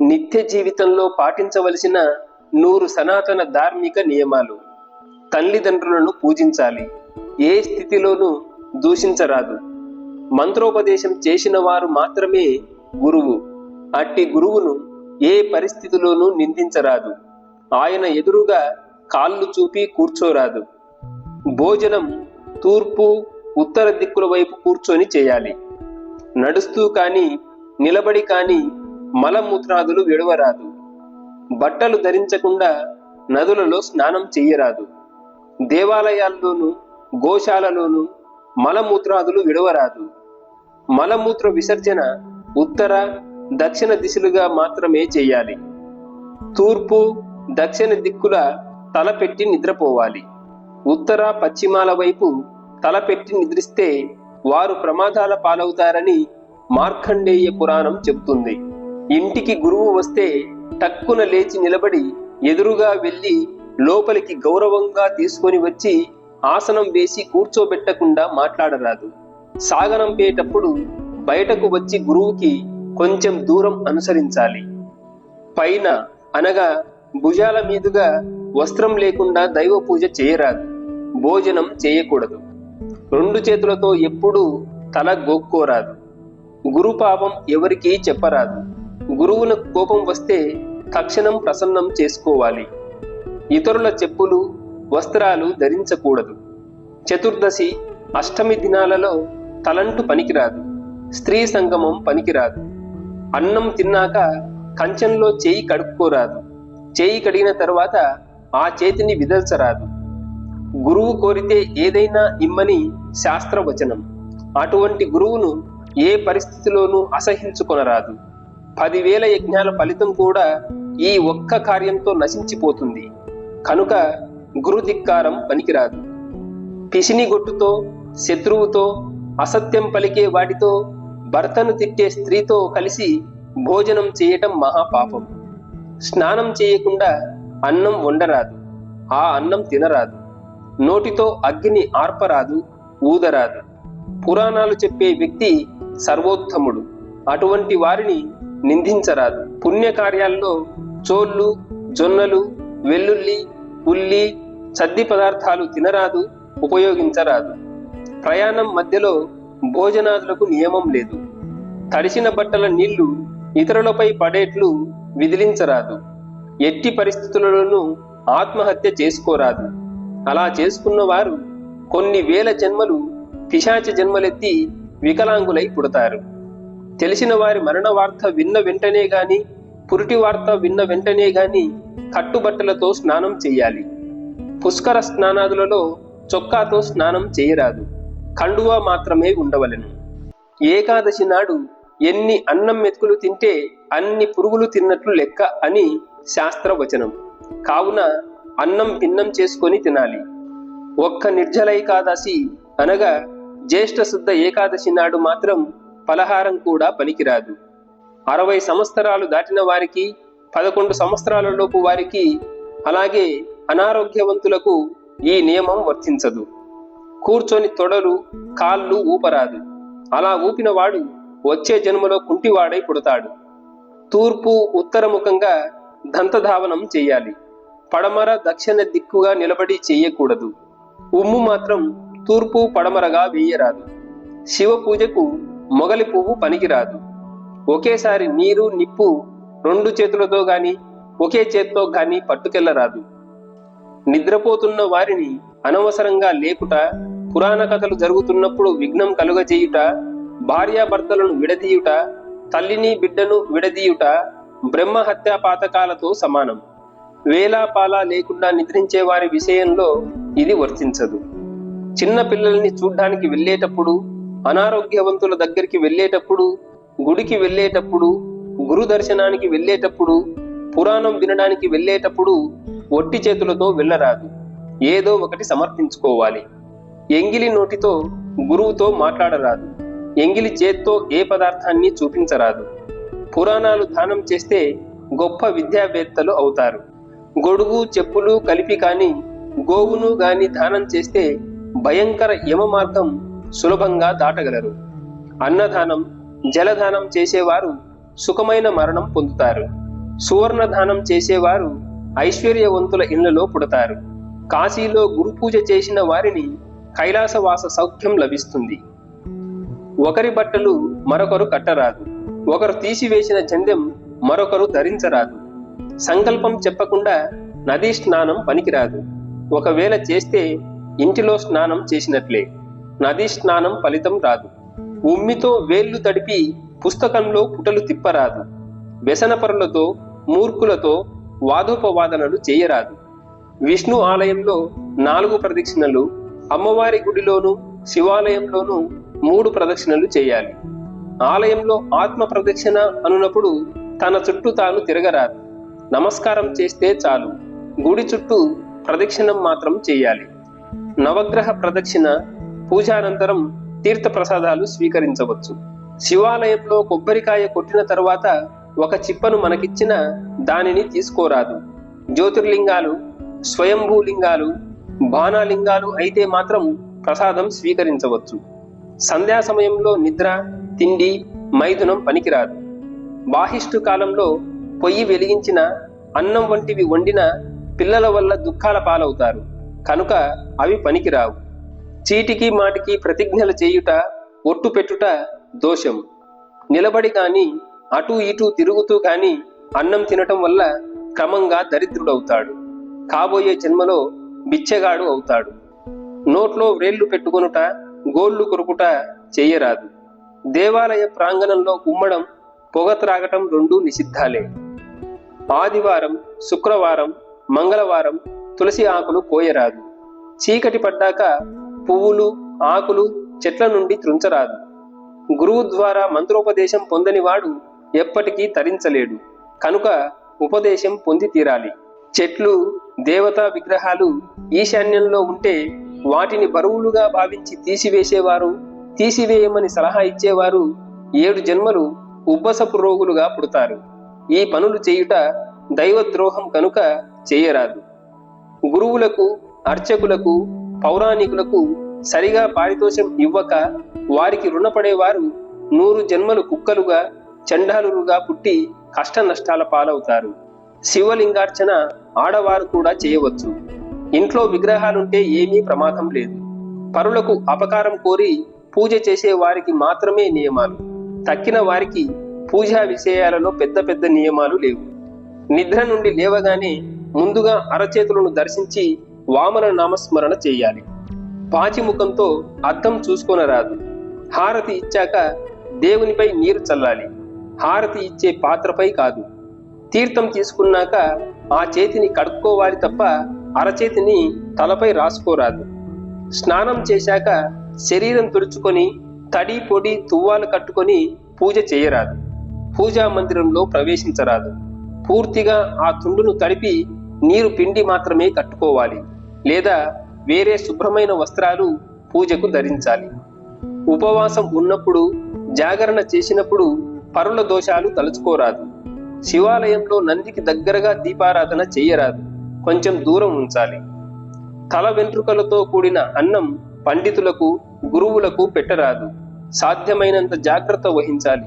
నిత్య జీవితంలో పాటించవలసిన నూరు సనాతన ధార్మిక నియమాలు. తల్లిదండ్రులను పూజించాలి. ఏ స్థితిలోనూ దూషించరాదు. మంత్రోపదేశం చేసిన వారు మాత్రమే గురువు. అట్టి గురువును ఏ పరిస్థితిలోనూ నిందించరాదు. ఆయన ఎదురుగా కాళ్ళు చూపి కూర్చోరాదు. భోజనం తూర్పు ఉత్తర దిక్కుల వైపు కూర్చొని చేయాలి. నడుస్తూ కానీ నిలబడి కానీ మలమూత్రాదులు విడవరాదు. బట్టలు ధరించకుండా నదులలో స్నానం చెయ్యరాదు. దేవాలయాల్లోనూ గోశాలలోనూ మలమూత్రాదులు విడవరాదు. మలమూత్ర విసర్జన ఉత్తర దక్షిణ దిశలుగా మాత్రమే చేయాలి. తూర్పు దక్షిణ దిక్కుల తలపెట్టి నిద్రపోవాలి. ఉత్తర పశ్చిమాల వైపు తలపెట్టి నిద్రిస్తే వారు ప్రమాదాల పాలవుతారని మార్కండేయ పురాణం చెబుతుంది. ఇంటికి గురువు వస్తే టక్కున లేచి నిలబడి ఎదురుగా వెళ్ళి లోపలికి గౌరవంగా తీసుకొని వచ్చి ఆసనం వేసి కూర్చోబెట్టకుండా మాట్లాడరాదు. సాగనంపేటప్పుడు బయటకు వచ్చి గురువుకి కొంచెం దూరం అనుసరించాలి. పైన అనగా భుజాల మీదుగా వస్త్రం లేకుండా దైవ పూజ చేయరాదు. భోజనం చేయకూడదు. రెండు చేతులతో ఎప్పుడూ తల గోక్కోరాదు. గురుపాపం ఎవరికీ చెప్పరాదు. గురువులకు కోపం వస్తే తక్షణం ప్రసన్నం చేసుకోవాలి. ఇతరుల చెప్పులు వస్త్రాలు ధరించకూడదు. చతుర్దశి అష్టమి దినాలలో తలంటు పనికిరాదు. స్త్రీ సంగమం పనికిరాదు. అన్నం తిన్నాక కంచంలో చేయి కడుక్కోరాదు. చేయి కడిగిన తర్వాత ఆ చేతిని విదల్చరాదు. గురువు కోరితే ఏదైనా ఇమ్మని శాస్త్రవచనం. అటువంటి గురువును ఏ పరిస్థితిలోనూ అసహించుకొనరాదు. పదివేల యజ్ఞాల ఫలితం కూడా ఈ ఒక్క కార్యంతో నశించిపోతుంది. కనుక గురుధిక్కారం పనికిరాదు. పిసినిగొట్టుతో శత్రువుతో అసత్యం పలికే వాటితో భర్తను తిట్టే స్త్రీతో కలిసి భోజనం చేయటం మహాపాపం. స్నానం చేయకుండా అన్నం వండరాదు. ఆ అన్నం తినరాదు. నోటితో అగ్గిని ఆర్పరాదు ఊదరాదు. పురాణాలు చెప్పే వ్యక్తి సర్వోత్తముడు. అటువంటి వారిని నిందించరాదు. పుణ్యకార్యాల్లో చోళ్ళు జొన్నలు వెల్లుల్లి ఉల్లి సద్ది పదార్థాలు తినరాదు ఉపయోగించరాదు. ప్రయాణం మధ్యలో భోజనాదులకు నియమం లేదు. తడిసిన బట్టల నీళ్ళు ఇతరులపై పడేట్లు విదిలించరాదు. ఎట్టి పరిస్థితులలోనూ ఆత్మహత్య చేసుకోరాదు. అలా చేసుకున్నవారు కొన్ని వేల జన్మలు పిశాచ జన్మలెత్తి వికలాంగులై పుడతారు. తెలిసిన వారి మరణ వార్త విన్న వెంటనే గాని పురిటి వార్త విన్న వెంటనే గాని కట్టుబట్టలతో స్నానం చేయాలి. పుష్కర స్నానాదులలో చొక్కాతో స్నానం చేయరాదు. కండువా మాత్రమే ఉండవలెను. ఏకాదశి నాడు ఎన్ని అన్నం మెతుకులు తింటే అన్ని పురుగులు తిన్నట్లు లెక్క అని శాస్త్రవచనం. కావున అన్నం భిన్నం చేసుకొని తినాలి. ఒక్క నిర్జల ఏకాదశి అనగా జ్యేష్ఠ శుద్ధ ఏకాదశి నాడు మాత్రం పలహారం కూడా పనికిరాదు. అరవై సంవత్సరాలు దాటిన వారికి పదకొండు సంవత్సరాలలోపు వారికి అలాగే అనారోగ్యవంతులకు ఈ నియమం వర్తించదు. కూర్చొని తొడలు కాళ్ళు ఊపరాదు. అలా ఊపినవాడు వచ్చే జన్మలో కుంటివాడై పుడతాడు. తూర్పు ఉత్తరముఖంగా దంతధావనం చేయాలి. పడమర దక్షిణ దిక్కుగా నిలబడి చేయకూడదు. ఉమ్ము మాత్రం తూర్పు పడమరగా వేయరాదు. శివ పూజకు మొగలి పువ్వు పనికిరాదు. ఒకేసారి నీరు నిప్పు రెండు చేతులతో గాని ఒకే చేత్తో గాని పట్టుకెళ్ళరాదు. నిద్రపోతున్న వారిని అనవసరంగా లేపుట పురాణ కథలు జరుగుతున్నప్పుడు విఘ్నం కలుగజేయుట భార్యాభర్తలను విడదీయుట తల్లిని బిడ్డను విడదీయుట బ్రహ్మ హత్యా పాతకాలతో సమానం. వేలాపాలా లేకుండా నిద్రించే వారి విషయంలో ఇది వర్తించదు. చిన్న పిల్లల్ని చూడ్డానికి వెళ్ళేటప్పుడు అనారోగ్యవంతుల దగ్గరికి వెళ్ళేటప్పుడు గుడికి వెళ్ళేటప్పుడు గురు దర్శనానికి వెళ్ళేటప్పుడు పురాణం వినడానికి వెళ్ళేటప్పుడు ఒట్టి చేతులతో వెళ్ళరాదు. ఏదో ఒకటి సమర్పించుకోవాలి. ఎంగిలి నోటితో గురువుతో మాట్లాడరాదు. ఎంగిలి చేత్తో ఏ పదార్థాన్ని చూపించరాదు. పురాణాలు దానం చేస్తే గొప్ప విద్యావేత్తలు అవుతారు. గొడుగు చెప్పులు కలిపి కాని గోవును గాని దానం చేస్తే భయంకర యమ మార్గం సులభంగా దాటగలరు. అన్నదానం జలదానం చేసేవారు సుఖమైన మరణం పొందుతారు. సువర్ణదానం చేసేవారు ఐశ్వర్యవంతుల ఇళ్ళలో పుడతారు. కాశీలో గురుపూజ చేసిన వారిని కైలాసవాస సౌఖ్యం లభిస్తుంది. ఒకరి బట్టలు మరొకరు కట్టరాదు. ఒకరు తీసివేసిన చందెం మరొకరు ధరించరాదు. సంకల్పం చెప్పకుండా నదీ స్నానం పనికిరాదు. ఒకవేళ చేస్తే ఇంటిలో స్నానం చేసినట్లే. నదీ స్నానం ఫలితం రాదు. ఉమ్మితో వేళ్ళు తడిపి పుస్తకంలో పుటలు తిప్పరాదు. వ్యసనపరులతో మూర్ఖులతో వాదోపవాదనలు చేయరాదు. విష్ణు ఆలయంలో నాలుగు ప్రదక్షిణలు అమ్మవారి గుడిలోను శివాలయంలోనూ మూడు ప్రదక్షిణలు చేయాలి. ఆలయంలో ఆత్మ ప్రదక్షిణ అనునప్పుడు తన చుట్టూ తాను తిరగరాదు. నమస్కారం చేస్తే చాలు. గుడి చుట్టూ ప్రదక్షిణం మాత్రం చేయాలి. నవగ్రహ ప్రదక్షిణ పూజానంతరం తీర్థ ప్రసాదాలు స్వీకరించవచ్చు. శివాలయంలో కొబ్బరికాయ కొట్టిన తర్వాత ఒక చిప్పను మనకిచ్చిన దానిని తీసుకోరాదు. జ్యోతిర్లింగాలు స్వయంభూలింగాలు బాణాలింగాలు అయితే మాత్రం ప్రసాదం స్వీకరించవచ్చు. సంధ్యా సమయంలో నిద్ర తిండి మైథునం పనికిరాదు. బాహిష్టు కాలంలో పొయ్యి వెలిగించిన అన్నం వంటివి వండిన పిల్లల వల్ల దుఃఖాల పాలవుతారు. కనుక అవి పనికిరావు. చీటికి మాటికి ప్రతిజ్ఞలు చేయుట ఒట్టు పెట్టుట దోషం. నిలబడి కాని అటు ఇటు తిరుగుతూ గాని అన్నం తినటం వల్ల క్రమంగా దరిద్రుడవుతాడు. కాబోయే జన్మలో బిచ్చగాడు అవుతాడు. నోట్లో వ్రేళ్ళు పెట్టుకొనుట గోళ్ళు కొరుకుట చెయ్యరాదు దేవాలయ ప్రాంగణంలో ఉమ్మడం పొగ త్రాగటం రెండూ నిషిద్ధాలే. ఆదివారం శుక్రవారం మంగళవారం తులసి ఆకులు కోయరాదు. చీకటి పడ్డాక పువ్వులు ఆకులు చెట్ల నుండి త్రుంచరాదు గురువు ద్వారా మంత్రోపదేశం పొందని వాడు ఎప్పటికీ తరించలేడు. కనుక ఉపదేశం పొంది తీరాలి. చెట్లు దేవతా విగ్రహాలు ఈశాన్యంలో ఉంటే వాటిని బరువులుగా భావించి తీసివేసేవారు తీసివేయమని సలహా ఇచ్చేవారు ఏడు జన్మలు ఉబ్బసపు రోగులుగా పుడతారు. ఈ పనులు చేయుట దైవద్రోహం కనుక చేయరాదు. గురువులకు అర్చకులకు పౌరాణికులకు సరిగా పారితోషం ఇవ్వక వారికి రుణపడేవారు నూరు జన్మలు కుక్కలుగా చండాలులుగా పుట్టి కష్ట నష్టాల పాలవుతారు. శివలింగార్చన ఆడవారు కూడా చేయవచ్చు. ఇంట్లో విగ్రహాలుంటే ఏమీ ప్రమాదం లేదు. పరులకు అపకారం కోరి పూజ చేసే వారికి మాత్రమే నియమాలు. తక్కిన వారికి పూజా విషయాలలో పెద్ద పెద్ద నియమాలు లేవు. నిద్ర నుండి లేవగానే ముందుగా అరచేతులను దర్శించి వామన నామస్మరణ చేయాలి. పాచిముఖంతో అద్దం చూసుకొనరాదు. హారతి ఇచ్చాక దేవునిపై నీరు చల్లాలి. హారతి ఇచ్చే పాత్రపై కాదు. తీర్థం తీసుకున్నాక ఆ చేతిని కడుక్కోవాలి తప్ప అరచేతిని తలపై రాసుకోరాదు. స్నానం చేశాక శరీరం తుడుచుకొని తడి పొడి తువ్వాలు కట్టుకొని పూజ చేయరాదు. పూజా మందిరంలో ప్రవేశించరాదు. పూర్తిగా ఆ తుండును తడిపి నీరు పిండి మాత్రమే కట్టుకోవాలి. లేదా వేరే శుభ్రమైన వస్త్రాలు పూజకు ధరించాలి. ఉపవాసం ఉన్నప్పుడు జాగరణ చేసినప్పుడు పరుల దోషాలు తలుచుకోరాదు. శివాలయంలో నందికి దగ్గరగా దీపారాధన చేయరాదు. కొంచెం దూరం ఉంచాలి. తల వెంట్రుకలతో కూడిన అన్నం పండితులకు గురువులకు పెట్టరాదు. సాధ్యమైనంత జాగ్రత్త వహించాలి.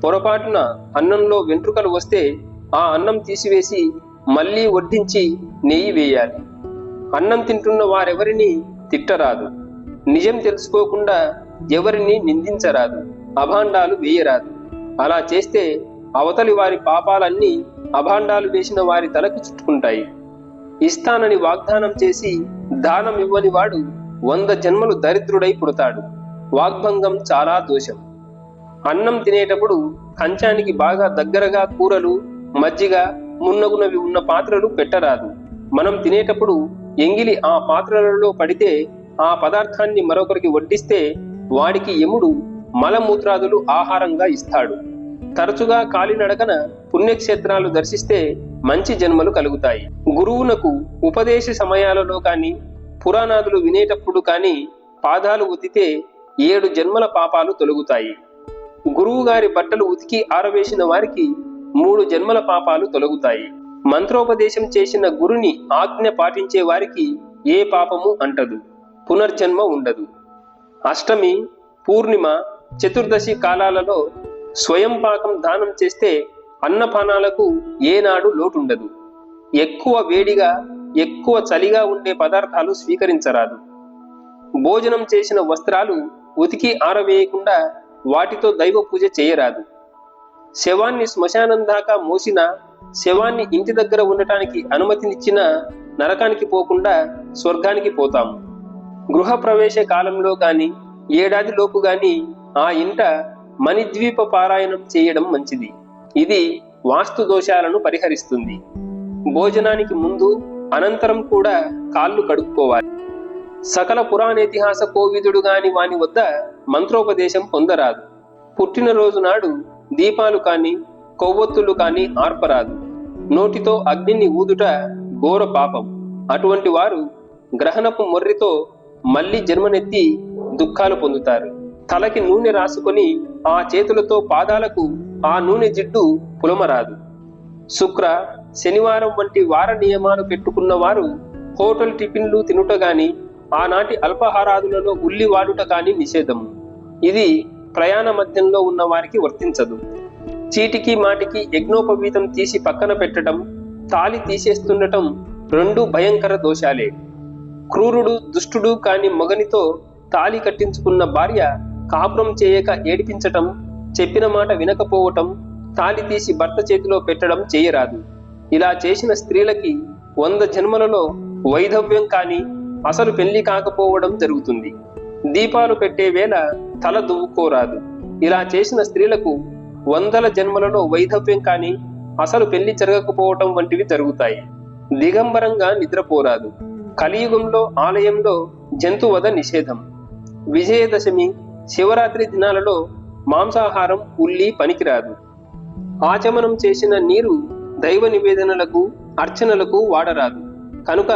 పొరపాటున అన్నంలో వెంట్రుకలు వస్తే ఆ అన్నం తీసివేసి మళ్ళీ వడ్డించి నెయ్యి వేయాలి. అన్నం తింటున్న వారెవరిని తిట్టరాదు. నిజం తెలుసుకోకుండా ఎవరిని నిందించరాదు. అభాండాలు వేయరాదు. అలా చేస్తే అవతలి వారి పాపాలన్నీ అభాండాలు వేసిన వారి తలకు చుట్టుకుంటాయి. ఇస్తానని వాగ్దానం చేసి దానం ఇవ్వని వాడు వంద జన్మలు దరిద్రుడై పుడతాడు. వాగ్భంగం చాలా దోషం. అన్నం తినేటప్పుడు కంచానికి బాగా దగ్గరగా కూరలు మజ్జిగ మున్నగునవి ఉన్న పాత్రలు పెట్టరాదు. మనం తినేటప్పుడు ఎంగిలి ఆ పాత్రలలో పడితే ఆ పదార్థాన్ని మరొకరికి వడ్డిస్తే వాడికి యముడు మలమూత్రాదులు ఆహారంగా ఇస్తాడు. తరచుగా కాలినడకన పుణ్యక్షేత్రాలు దర్శిస్తే మంచి జన్మలు కలుగుతాయి. గురువునకు ఉపదేశ సమయాలలో కాని పురాణాదులు వినేటప్పుడు కాని పాదాలు ఉతితే ఏడు జన్మల పాపాలు తొలగుతాయి. గురువు గారి బట్టలు ఉతికి ఆరవేసిన వారికి మూడు జన్మల పాపాలు తొలగుతాయి. మంత్రోపదేశం చేసిన గురుని ఆజ్ఞ పాటించే వారికి ఏ పాపము అంటదు. పునర్జన్మ ఉండదు. అష్టమి పూర్ణిమ చతుర్దశి కాలాలలో స్వయం పాకం దానం చేస్తే అన్నపానాలకు ఏనాడు లోటుండదు. ఎక్కువ వేడిగా ఎక్కువ చలిగా ఉండే పదార్థాలు స్వీకరించరాదు. భోజనం చేసిన వస్త్రాలు ఉతికి ఆరవేయకుండా వాటితో దైవ పూజ చేయరాదు. శవాన్ని శ్మశానం దాకా మోసిన శవాన్ని ఇంటి దగ్గర ఉండటానికి అనుమతినిచ్చిన నరకానికి పోకుండా స్వర్గానికి పోతాము గృహప్రవేశ కాలంలో గాని ఏడాదిలోపు గాని ఆ ఇంట మణిద్వీప పారాయణం చేయడం మంచిది. ఇది వాస్తు దోషాలను పరిహరిస్తుంది. భోజనానికి ముందు అనంతరం కూడా కాళ్ళు కడుక్కోవాలి. సకల పురాణేతిహాస కోవిదుడు గాని వాని వద్ద మంత్రోపదేశం పొందరాదు. పుట్టినరోజు నాడు దీపాలు కానీ కొవ్వొత్తులు కాని ఆర్పరాదు. నోటితో అగ్నిని ఊదుట ఘోర పాపం. అటువంటి వారు గ్రహణపు మొర్రితో మళ్ళీ జన్మనెత్తి దుఃఖాలు పొందుతారు. తలకి నూనె రాసుకొని ఆ చేతులతో పాదాలకు ఆ నూనె జిడ్డు పులమరాదు. శుక్ర శనివారం వంటి వార నియమాలు పెట్టుకున్న వారు హోటల్ టిఫిన్లు తినుట గాని ఆనాటి అల్పాహారాదులలో ఉల్లి వాడుట కాని నిషేధము. ఇది ప్రయాణ మధ్యంలో ఉన్న వారికి వర్తించదు. చీటికి మాటికి యజ్ఞోపవీతం తీసి పక్కన పెట్టడం తాలి తీసేస్తుండటం రెండు భయంకర దోషాలే. క్రూరుడు దుష్టుడు కాని మొగనితో తాలి కట్టించుకున్న భార్య కాపురం చేయక ఏడిపించటం చెప్పిన మాట వినకపోవటం తాలి తీసి భర్త చేతిలో పెట్టడం చేయరాదు. ఇలా చేసిన స్త్రీలకి వంద జన్మలలో వైధవ్యం కాని అసలు పెళ్ళి కాకపోవడం జరుగుతుంది. దీపాలు పెట్టే వేళ తల దువ్వుకోరాదు. ఇలా చేసిన స్త్రీలకు వందల జన్మలలో వైధవ్యం కాని అసలు పెళ్ళి జరగకపోవటం వంటివి జరుగుతాయి. దిగంబరంగా నిద్రపోరాదు. కలియుగంలో ఆలయంలో జంతువధ నిషేధం. విజయదశమి శివరాత్రి దినాలలో మాంసాహారం ఉల్లి పనికిరాదు. ఆచమనం చేసిన నీరు దైవ నివేదనలకు అర్చనలకు వాడరాదు. కనుక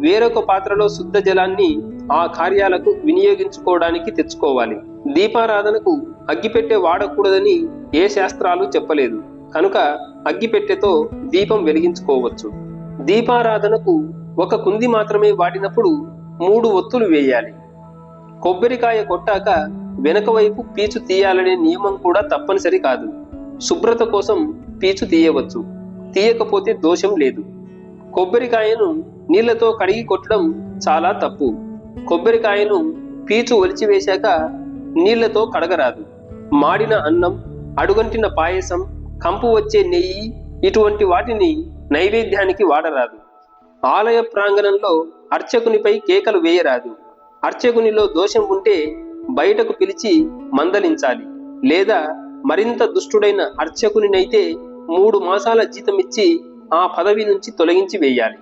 వేరొక పాత్రలో శుద్ధ జలాన్ని ఆ కార్యాలకు వినియోగించుకోవడానికి తెచ్చుకోవాలి. దీపారాధనకు అగ్గిపెట్టె వాడకూడదని ఏ శాస్త్రాలు చెప్పలేదు. కనుక అగ్గిపెట్టెతో దీపం వెలిగించుకోవచ్చు. దీపారాధనకు ఒక కుంది మాత్రమే వాడినప్పుడు మూడు ఒత్తులు వేయాలి. కొబ్బరికాయ కొట్టాక వెనక వైపు పీచు తీయాలనే నియమం కూడా తప్పనిసరి కాదు. శుభ్రత కోసం పీచు తీయవచ్చు. తీయకపోతే దోషం లేదు. కొబ్బరికాయను నీళ్ళతో కడిగి కొట్టడం చాలా తప్పు. కొబ్బరికాయను పీచు ఒలిచివేశాక నీళ్ళతో కడగరాదు. మాడిన అన్నం అడుగంటిన పాయసం కంపు వచ్చే నెయ్యి ఇటువంటి వాటిని నైవేద్యానికి వాడరాదు. ఆలయ ప్రాంగణంలో అర్చకునిపై కేకలు వేయరాదు. అర్చకునిలో దోషం ఉంటే బయటకు పిలిచి మందలించాలి. లేదా మరింత దుష్టుడైన అర్చకునినైతే మూడు మాసాల జీతం ఇచ్చి ఆ పదవి నుంచి తొలగించి వేయాలి.